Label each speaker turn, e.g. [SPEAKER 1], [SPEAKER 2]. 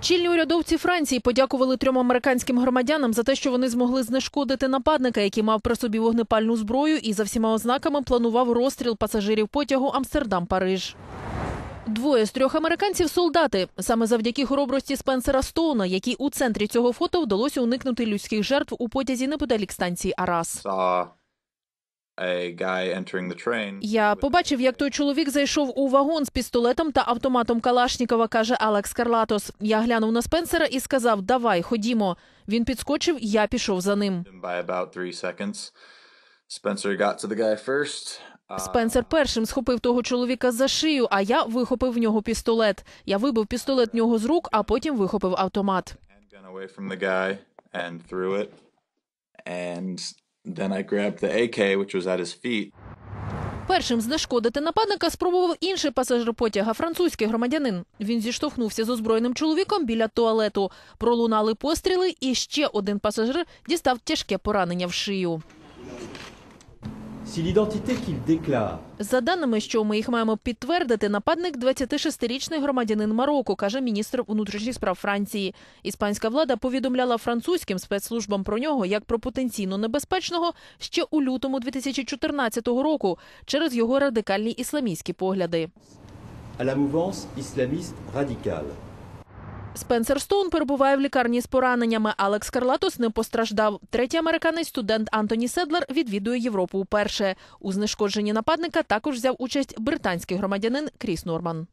[SPEAKER 1] Чільні урядовці Франції подякували трьом американським громадянам за те, що вони змогли знешкодити нападника, який мав при собі вогнепальну зброю і за всіма ознаками планував розстріл пасажирів потягу Амстердам-Париж. Двоє з трьох американців солдати. Саме завдяки хоробрості Спенсера Стоуна, який у центрі цього фото вдалося уникнути людських жертв у потязі неподалік станції Арас. Я побачив, як той чоловік зайшов у вагон з пістолетом та автоматом Калашнікова, каже Алекс Карлатос. Я глянув на Спенсера і сказав: Давай, ходімо. Він підскочив, я пішов за ним.
[SPEAKER 2] Uh,
[SPEAKER 1] Спенсер першим схопив того чоловіка за шию, а я вихопив в нього пістолет. Я вибив пістолет в нього з рук, а потім вихопив автомат.
[SPEAKER 2] Then I grabbed the AK, which was at his feet.
[SPEAKER 1] Першим знешкодити нападника спробував інший пасажир потяга, французький громадянин. Він зіштовхнувся з озброєним чоловіком біля туалету. Пролунали постріли, і ще один пасажир дістав тяжке поранення в шию. За даними, що ми їх маємо підтвердити, нападник 26-річний громадянин Марокко, каже міністр внутрішніх справ Франції. Іспанська влада повідомляла французьким спецслужбам про нього як про потенційно небезпечного ще у лютому 2014 року через його радикальні ісламістські погляди. Спенсер Стоун перебуває в лікарні з пораненнями. Алекс Карлатос не постраждав. Третій американець студент Антоні Седлер відвідує Європу вперше. У знешкодженні нападника також взяв участь британський громадянин Кріс Норман.